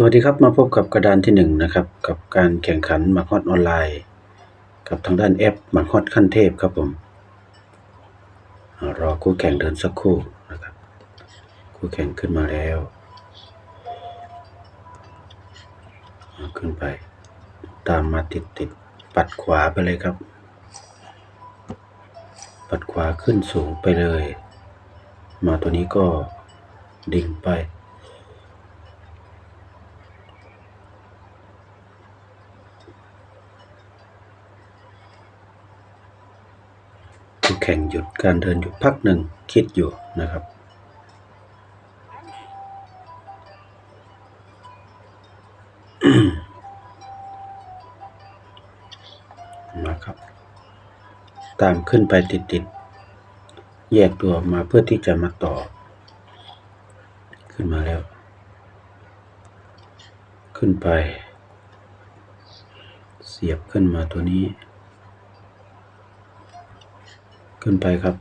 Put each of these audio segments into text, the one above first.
สวัสดีครับมาพบกับกระดานที่หนึ่งนะครับกับการแข่งขันมากฮอตออนไลน์กับทางด้านแอปมากฮอตขั้นเทพครับผมรอคู่แข่งเดินสักครู่นะครับคู่แข่งขึ้นมาแล้วขึ้นไป ตามมาติดติดปัดขวาไปเลยครับ ปัดขวาขึ้นสูงไปเลย มาตัวนี้ก็ดิ่งไป ข่งหยุดการเดินอยู่พักหนึ่งคิดอยู่นะครับมาครับ ตามขึ้นไปติดๆ แยกตัวมาเพื่อที่จะมาต่อ ขึ้นมาแล้ว ขึ้นไป เสียบขึ้นมาตัวนี้ ขึ้นไปครับ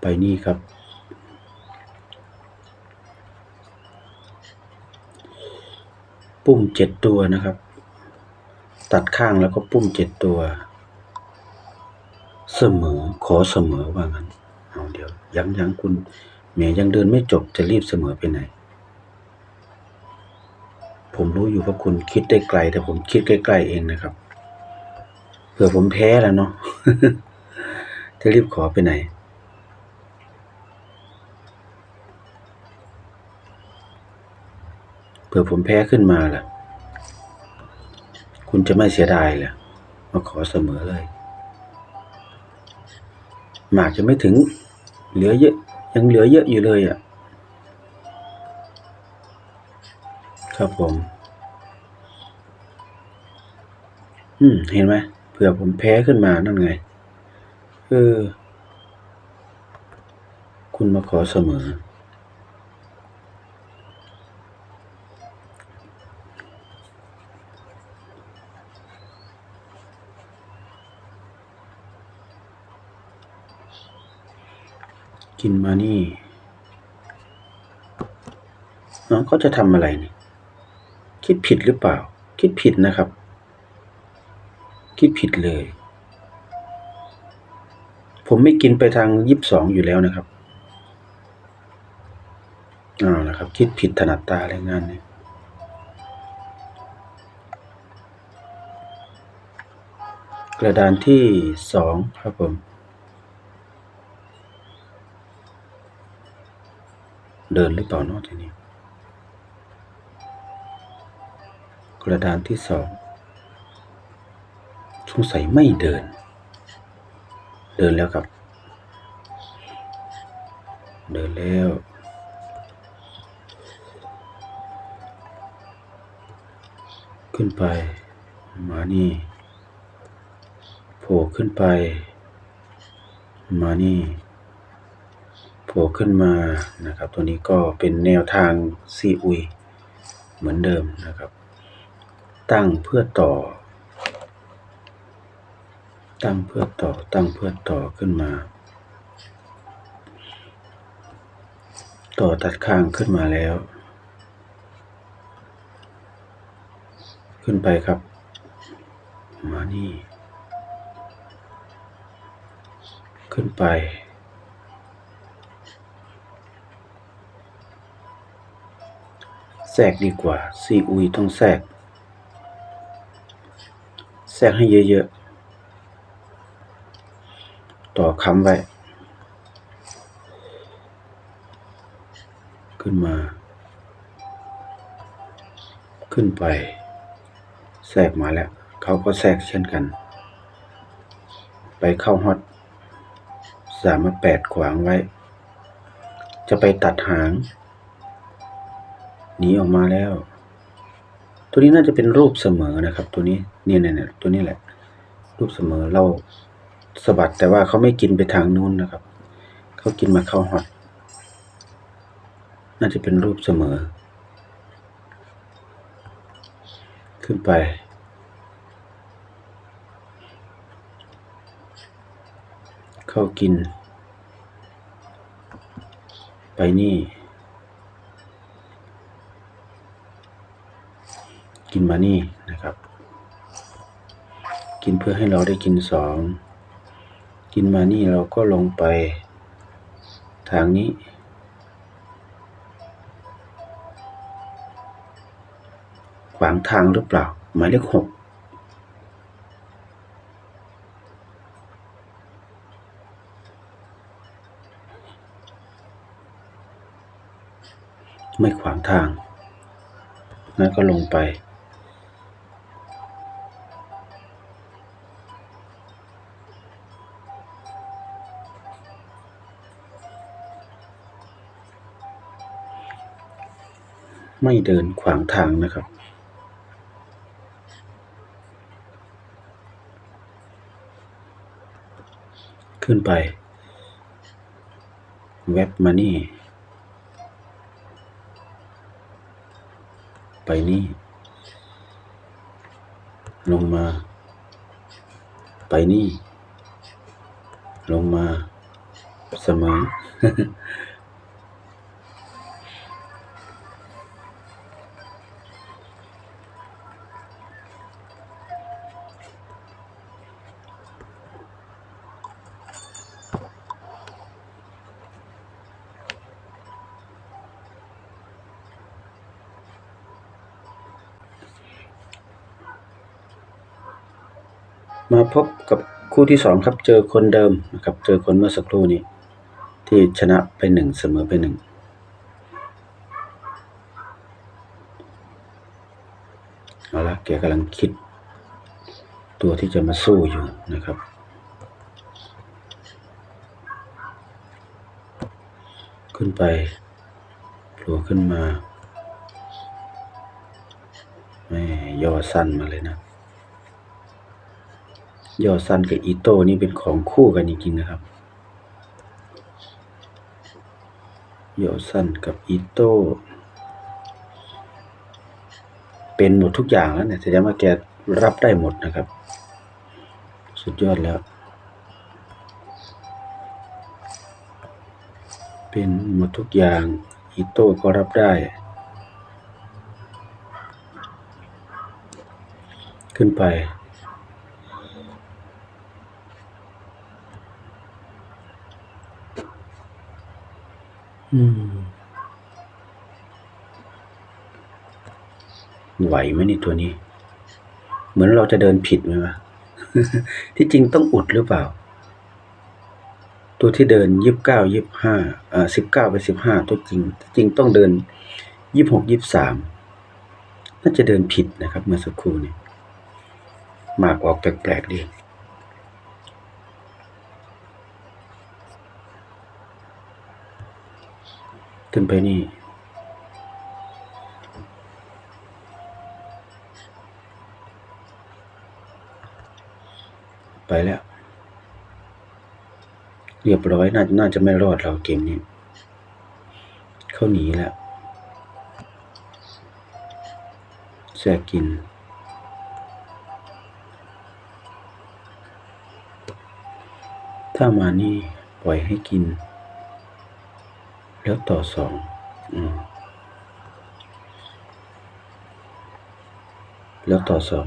ไปนี่ครับ ปุ่มเจ็ดตัวนะครับ ตัดข้างแล้วก็ปุ่มเจ็ดตัว เสมอขอเสมอว่างั้นเอาเดี๋ยว ยังยังคุณแหมยังเดินไม่จบจะรีบเสมอไปไหน รู้อยู่ว่าคุณคิดได้ไกล แต่ผมคิดใกล้ๆเองนะครับเผื่อผมแพ้แล้วเนาะจะรีบขอไปไหนเผื่อผมแพ้ขึ้นมาล่ะ คุณจะไม่เสียดายเหรอมาขอเสมอเลย หมากจะไม่ถึง เหลือเยอะ ยังเหลือเยอะอยู่เลยอะครับผม อืม เห็นไหมเผื่อผมแพ้ขึ้นมานั่นไง เออ คุณมาขอเสมอ กินมานี่น้องเขาจะทำอะไรนี่ คิดผิดหรือเปล่า คิดผิดนะครับ คิดผิดเลย ผมไม่กินไปทางยี่สิบสองอยู่แล้วนะครับอ้าวนะครับ คิดผิดถนัดตาอะไรงานนี้กระดานที่สองครับผมเดินหรือเปล่าเนอะทีนี้ กระดานที่สอง งสัยไม่เดิน เดินแล้วครับ เดินแล้ว ขึ้นไป มานี่โผล่ขึ้นไป มานี่โผล่ขึ้นมานะครับ ตัวนี้ก็เป็นแนวทางซีอุยเหมือนเดิมนะครับ ตั้งเพื่อต่อ ตั้งเพื่อต่อตั้งเพื่อต่อขึ้นมา ต่อตัดข้างขึ้นมาแล้ว ขึ้นไปครับ มานี่ ขึ้นไป แทรกดีกว่าซีอุยต้องแทรก แทรกให้เยอะๆ ต่อคำไว้ ขึ้นมา ขึ้นไป แทรกมาแล้ว เขาก็แทรกเช่นกัน ไปเข้าฮอตสามมาแปดขวางไว้ จะไปตัดหาง หนีออกมาแล้ว ตัวนี้น่าจะเป็นรูปเสมอนะครับ ตัวนี้เนียเนี่ยเนี่ยตัวนี้แหละ รูปเสมอเรา สะบัดแต่ว่าเขาไม่กินไปทางนู้นนะครับ เขากินมาเข้าฮอตน่าจะเป็นรูปเสมอ ขึ้นไป เข้ากิน ไปนี่ กินมานี่นะครับ กินเพื่อให้เราได้กินสอง กินมานี่เราก็ลงไป ทางนี้ ขวางทางหรือเปล่า หมายเลขหกไม่ขวางทางงั้นก็ลงไป ไม่เดินขวางทางนะครับ ขึ้นไป เว็บมานี่ ไปนี่ ลงมา ไปนี่ ลงมา เสมอ พบกับคู่ที่สองครับ เจอคนเดิมนะครับ เจอคนเมื่อสักครู่นี้ ที่ชนะไปหนึ่งเสมอไปหนึ่งเอาละแกกำลังคิด ตัวที่จะมาสู้อยู่นะครับขึ้นไปโผล่ขึ้นมาแม่ย่อสั้นมาเลยนะ ยอดซันกับอีโต้นี่เป็นของคู่กันจริงๆนะครับยอดซันกับอีโต้เป็นหมดทุกอย่างแล้วเนี่ยแสดงว่าแกรับได้หมดนะครับ สุดยอดแล้ว เป็นหมดทุกอย่างอีโต้ก็รับได้ขึ้นไป ไหวไหมนี่ตัวนี้ เหมือนเราจะเดินผิดไหมวะที่จริงต้องอุดหรือเปล่า ตัวที่เดินยี่สิบเก้ายี่สิบห้าอ่าสิบเก้าไปสิบห้าตัวจริงจริงต้องเดินยี่สิบหกยี่สิบสามน่าจะเดินผิดนะครับ เมื่อสักครู่นี้มากออกแปลกๆดี ขึ้นไปนี่ ไปแล้ว เรียบร้อยน่าน่าจะไม่รอดเราเกมนี้ เขาหนีแล้วแซกินถ้ามานี่ปล่อยให้กิน แล้วต่อสองอืมแล้วต่อสอง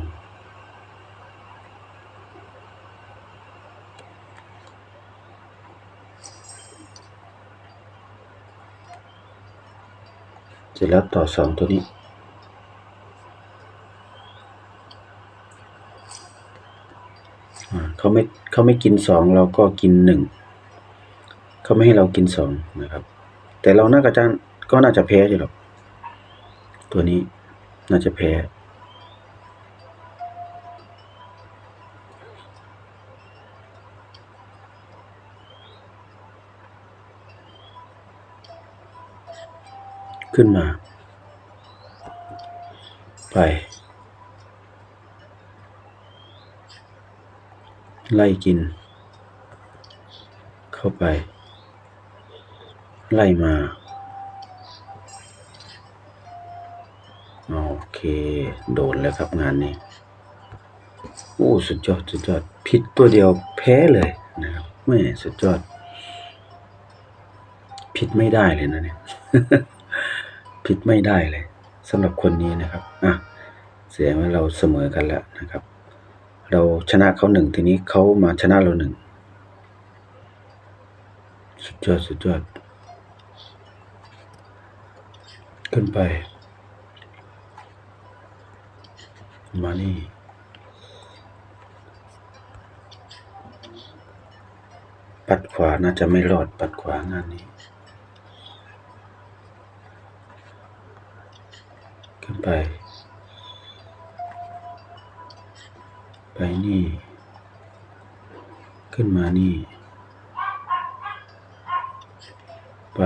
เสร็จแล้วต่อสองตัวนี้อ่าเขาไม่เขาไม่กินสองเราก็กินหนึ่งเขาไม่ให้เรากินสองนะครับ แต่เราน่าจะก็น่าจะแพ้อยู่หรอกตัวนี้น่าจะแพ้ ขึ้นมา ไป ไล่กิน เข้าไป ไล่มาโอเคโดนแล้วครับงานนี้โอ้สุดยอดสุดยอดผิดตัวเดียวแพ้เลยนะครับแม่สุดยอดผผิดไม่ได้เลยนะเนี่ยผิดไม่ได้เลยสำหรับคนนี้นะครับอะเสียงว่าเราเสมอกันแล้วนะครับ เราชนะเขาหนึ่งทีนี้เขามาชนะเราหนึ่งสุดยอดสุดยอด ขึ้นไป มานี่ ปัดขวาน่าจะไม่รอดปัดขวางานนี้ ขึ้นไป ไปนี่ ขึ้นมานี่ ไป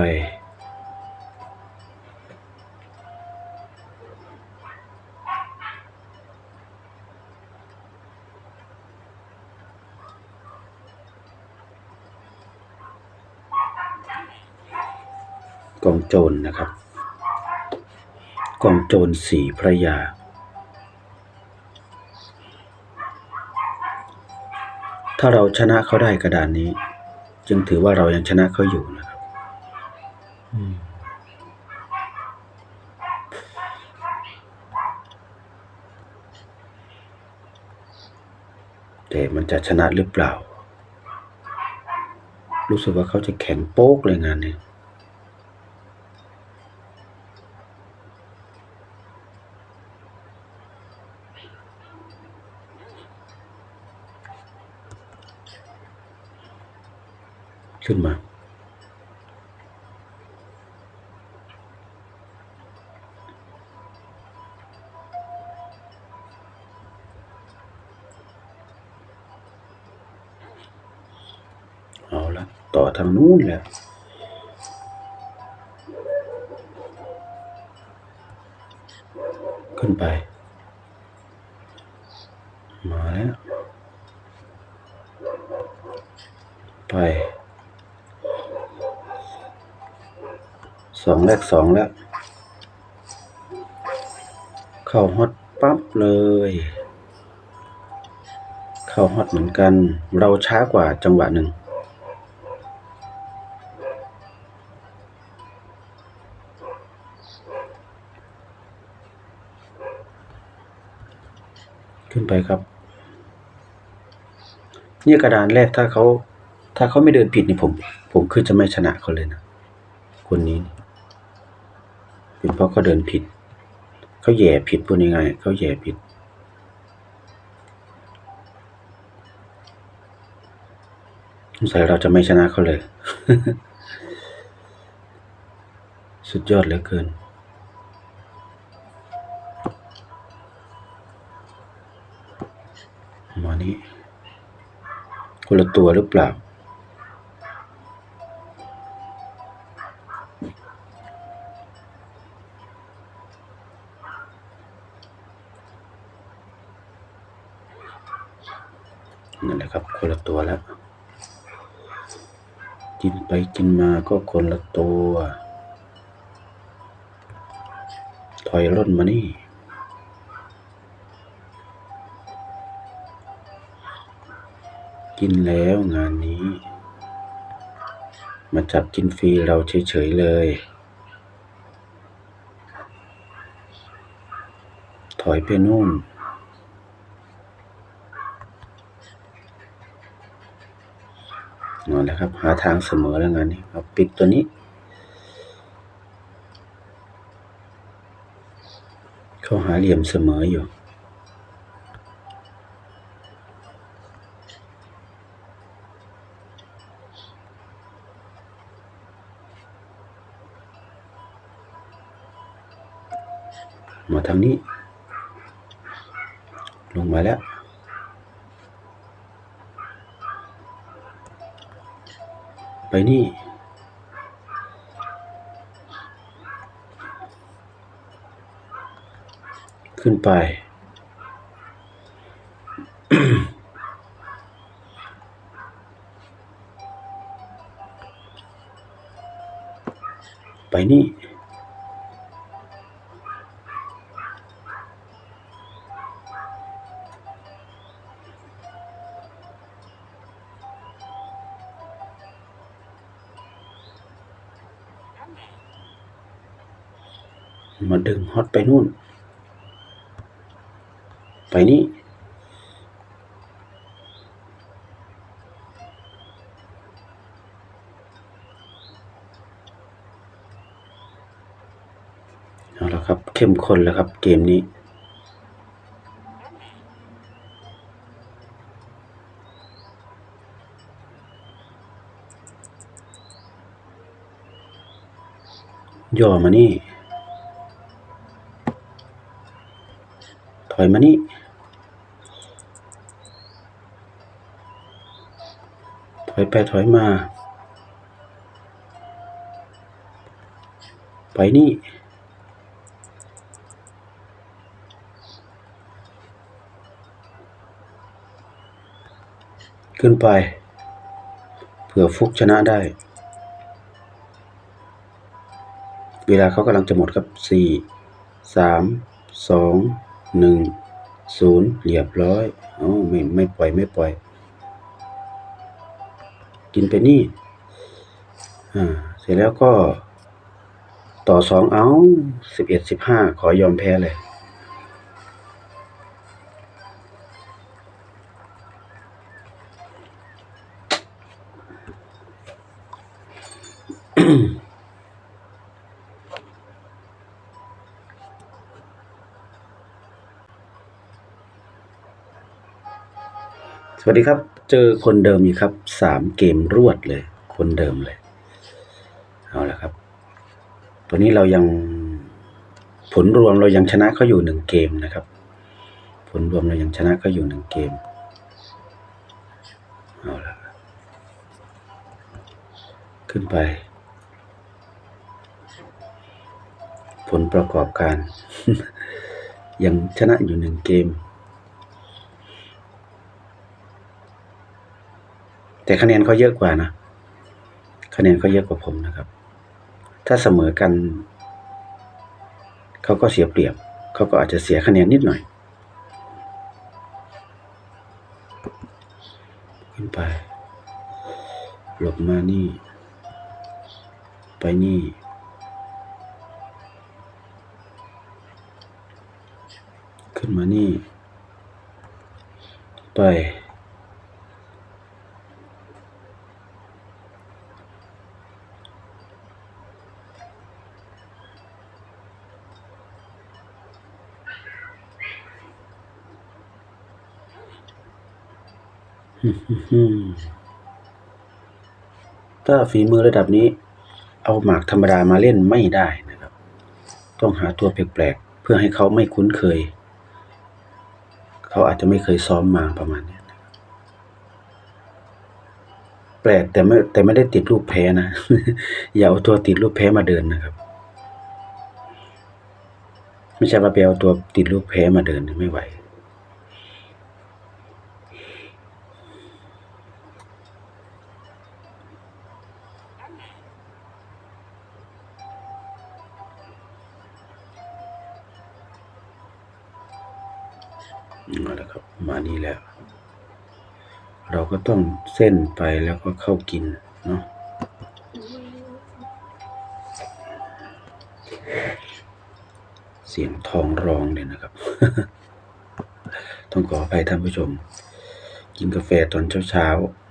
โจรนะครับ กองโจรสีพระยา ถ้าเราชนะเขาได้กระดานนี้ จึงถือว่าเรายังชนะเขาอยู่นะครับอืมแต่มันจะชนะหรือเปล่า รู้สึกว่าเขาจะแข็งโป๊กเลยงานเนี้ ขึ้นมา เอาละต่อทางนู้นแหละขึ้นไป มาแล้ว ไป สองแรกสองแล้ว เข้าฮอตปั๊บเลย เข้าฮอตเหมือนกัน เราช้ากว่าจังหวะหนึ่งขึ้นไปครับ เนี่ยกระดานแรกถ้าเขาถ้าเขาไม่เดินผิดนี่ผม ผมคือจะไม่ชนะเขาเลยนะ คนนี้ เป็นเพราะเขาเดินผิด เขาแย่ผิดพูดง่ายๆเขาแย่ผิด สงสัยเราจะไม่ชนะเขาเลย สุดยอดเหลือเกินมานี่คนละตัวหรือเปล่า นั่นแหละครับ คนละตัวแล้ว กินไปกินมาก็คนละตัว ถอยร่นมานี่ กินแล้วงานนี้ มาจับกินฟรีเราเฉยๆเลย ถอยไปนู่น นั่นแหละครับ หาทางเสมอแล้วงานนี้เอาปิดตัวนี้ เขาหาเหลี่ยมเสมออยู่มาทางนี้ ลงมาแล้ว ไปนี่ ขึ้นไป ไปนี่ ดึงฮอตไปนู่น ไปนี่เอาละครับ เข้มข้นแล้วครับ เกมนี้ย่อมานี่ ถอยมานี่ถอยไปถอยมา ไปนี่ ขึ้นไป เผื่อฟุกชนะได้ เวลาเขากำลังจะหมดครับสี่สามสอง หนึ่งศูนย์เรียบร้อยอ๋อไม่ไม่ปล่อยไม่ปล่อย กินไปนี่อ่าเสร็จแล้วก็ ต่อสองเอาสิบเอ็ดสิบห้าขอยอมแพ้เลยส วัสดีครับ เจอคนเดิมอีกครับสามเกมรวดเลย คนเดิมเลย เอาละครับ ตัวนี้เรายังผลรวมเรายังชนะเขาอยู่หนึ่งเกมนะครับ ผลรวมเรายังชนะเขาอยู่หนึ่งเกม เอาละขึ้นไป ผลประกอบการ ยังชนะอยู่หนึ่งเกม แต่คะแนนเขาเยอะกว่านะคะแนนเขาเยอะกว่าผมนะครับ ถ้าเสมอกัน เขาก็เสียเปรียบ เขาก็อาจจะเสียคะแนนนิดหน่อย ขึ้นไป หลบมานี่ ไปนี่ขึ้นมานี่ ไป ถ้าฝีมือระดับนี้ เอาหมากธรรมดามาเล่นไม่ได้นะครับ ต้องหาตัวแปลกๆ เพื่อให้เขาไม่คุ้นเคย เขาอาจจะไม่เคยซ้อมมาประมาณนี้แปลกแต่ไม่แต่ไม่ได้ติดรูปแพ้นะ อย่าเอาตัวติดรูปแพ้มาเดินนะครับ ไม่ใช่ว่าไปเอาตัวติดรูปแพ้มาเดินไม่ไหว เราก็ต้องเส้นไปแล้วก็เข้ากินเนาะเสียงทองร้องเลยนะครับ ต้องขออภัยท่านผู้ชม กินกาแฟตอนเช้าๆ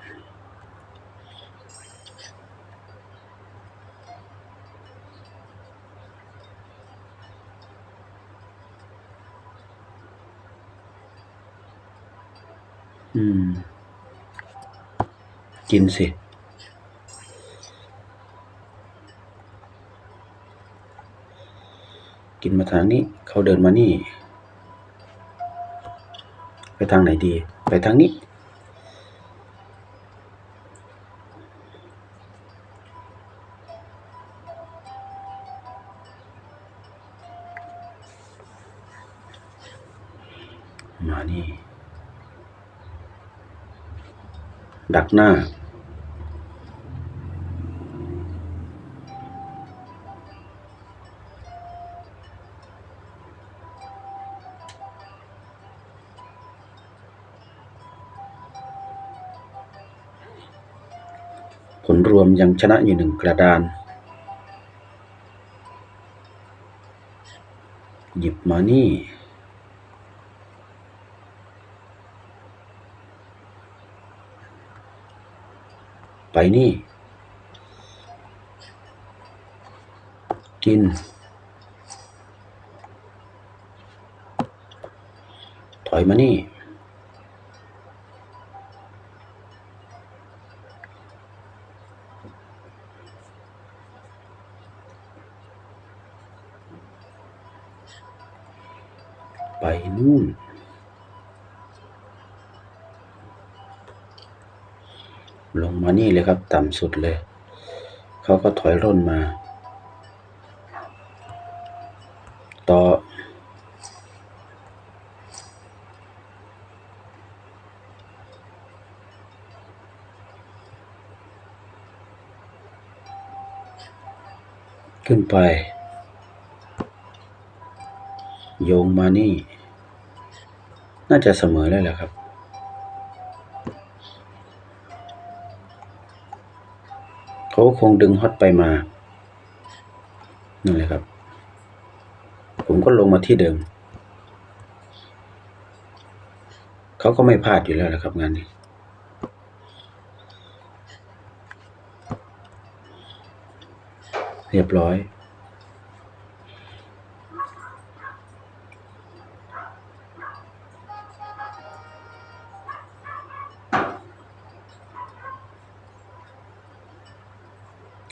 อืม กินสิกินมาทางนี้ เขาเดินมานี่ ไปทางไหนดี ไปทางนี้ มานี่ ดักหน้า ผลรวมยังชนะอยู่หนึ่งกระดาน หยิบมานี่ ไปนี่ กิน ถอยมานี่ ไป นู่นลงมานี่เลยครับ ต่ำสุดเลย เขาก็ถอยร่นมา ต่อ ขึ้นไป โยงมานี่ น่าจะเสมอแล้วแหละครับ เขาคงดึงฮอตไปมา นั่นแหละครับ ผมก็ลงมาที่เดิม เขาก็ไม่พลาดอยู่แล้วแหละครับงานนี้เรียบร้อย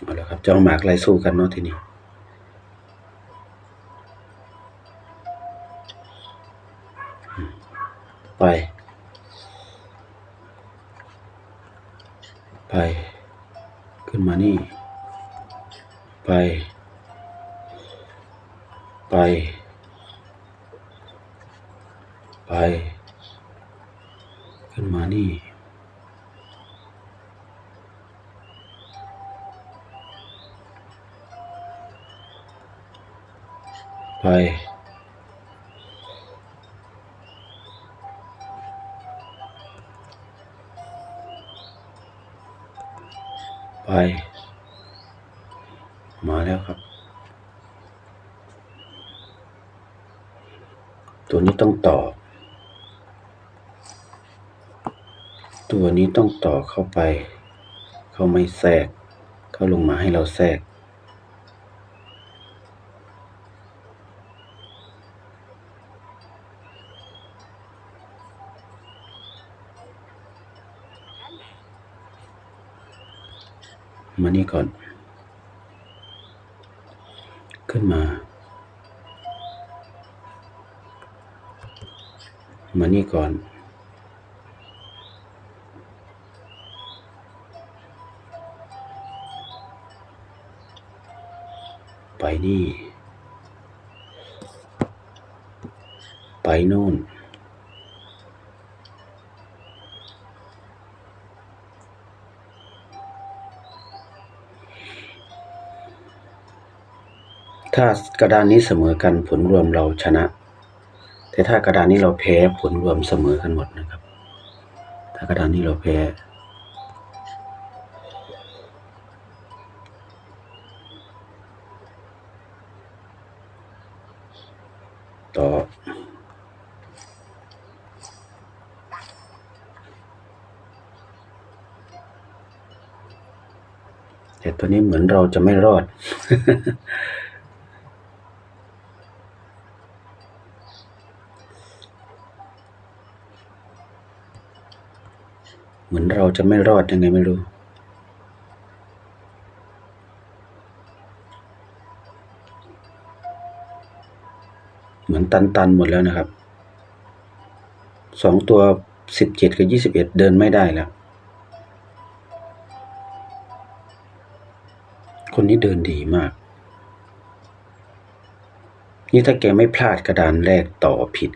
เอาละครับเจ้าหมากไล่สู้กันเนาะทีนี้ ตัวนี้ต้องต่อ ตัวนี้ต้องต่อเข้าไป เขาไม่แทรก เขาลงมาให้เราแทรก มานี่ก่อน ขึ้นมา มานี่ก่อนไปนี่ ไปโน่น ถ้ากระดานนี้เสมอกันผลรวมเราชนะ แต่ถ้ากระดานนี้เราแพ้ผลรวมเสมอกันหมดนะครับ ถ้ากระดานนี้เราแพ้ ต่อ แต่ตัวนี้เหมือนเราจะไม่รอด เราจะไม่รอดยังไงไม่รู้ เหมือนตันๆหมดแล้วนะครับ สองตัวสิบเจ็ดกับยี่สิบเอ็ดเดินไม่ได้แล้ว คนนี้เดินดีมาก นี่ถ้าแกไม่พลาดกระดานแรกต่อผิด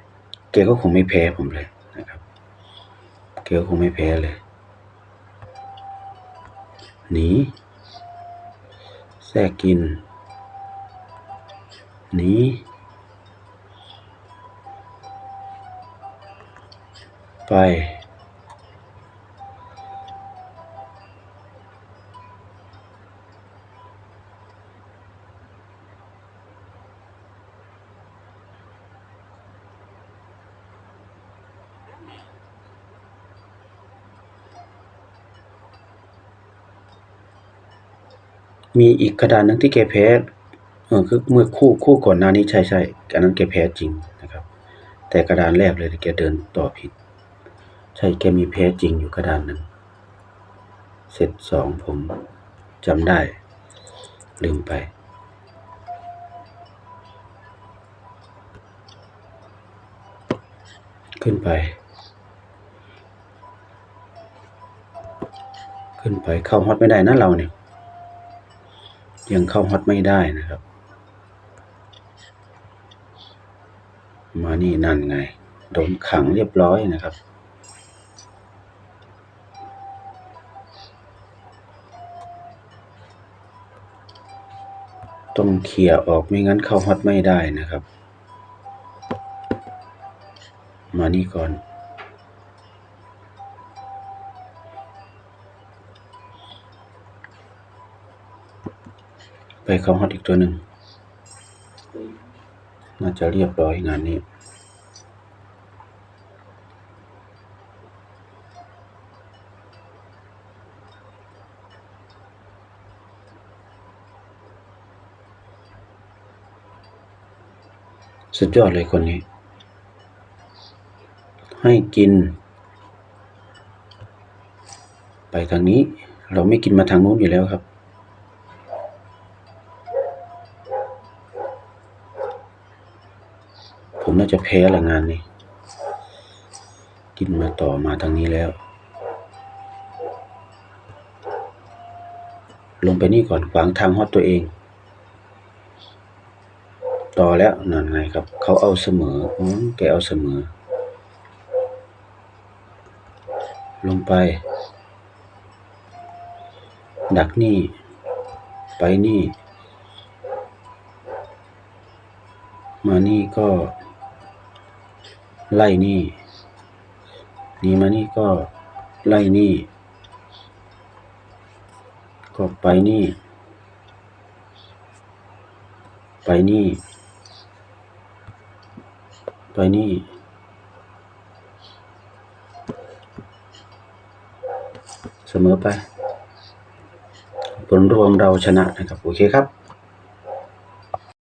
แกก็คงไม่แพ้ผมเลยนะครับ แกก็คงไม่แพ้เลย หนี แทรกกิน หนี ไป มีอีกกระดานหนึ่งที่แกแพ้เออคือเมื่อคู่คู่ก่อนหน้านี้ใช่ใช่อันนั้นแกแพ้จริงนะครับ แต่กระดานแรกเลยแกเดินต่อผิด ใช่แกมีแพ้จริงอยู่กระดานหนึ่งเสร็จสองผมจำได้ ลืมไป ขึ้นไป ขึ้นไปเข้าฮอตไม่ได้นะเราเนี่ย ยังเข้าฮอตไม่ได้นะครับ มานี่นั่นไง โดนขังเรียบร้อยนะครับ ต้องเคลียร์ออกไม่งั้นเข้าฮอตไม่ได้นะครับ มานี่ก่อน ไปเขาฮอตอีกตัวหนึ่ง น่าจะเรียบร้อยงานนี้ สุดยอดเลยคนนี้ ให้กิน ไปทางนี้ เราไม่กินมาทางนู้นอยู่แล้วครับ ผมน่าจะแพ้ละงานนี้ กินมาต่อมาทางนี้แล้ว ลงไปนี่ก่อนขวางทางฮอตตัวเอง ต่อแล้วนั่นไงครับ เขาเอาเสมออแกเอาเสมอ ลงไป ดักนี่ ไปนี่มานี่ก็ ไล่นี่นี่มานี่ก็ไล่นี่ ก็ไปนี่ ไปนี่ ไปนี่ เสมอไป ผลรวมเราชนะนะครับ โอเคครับ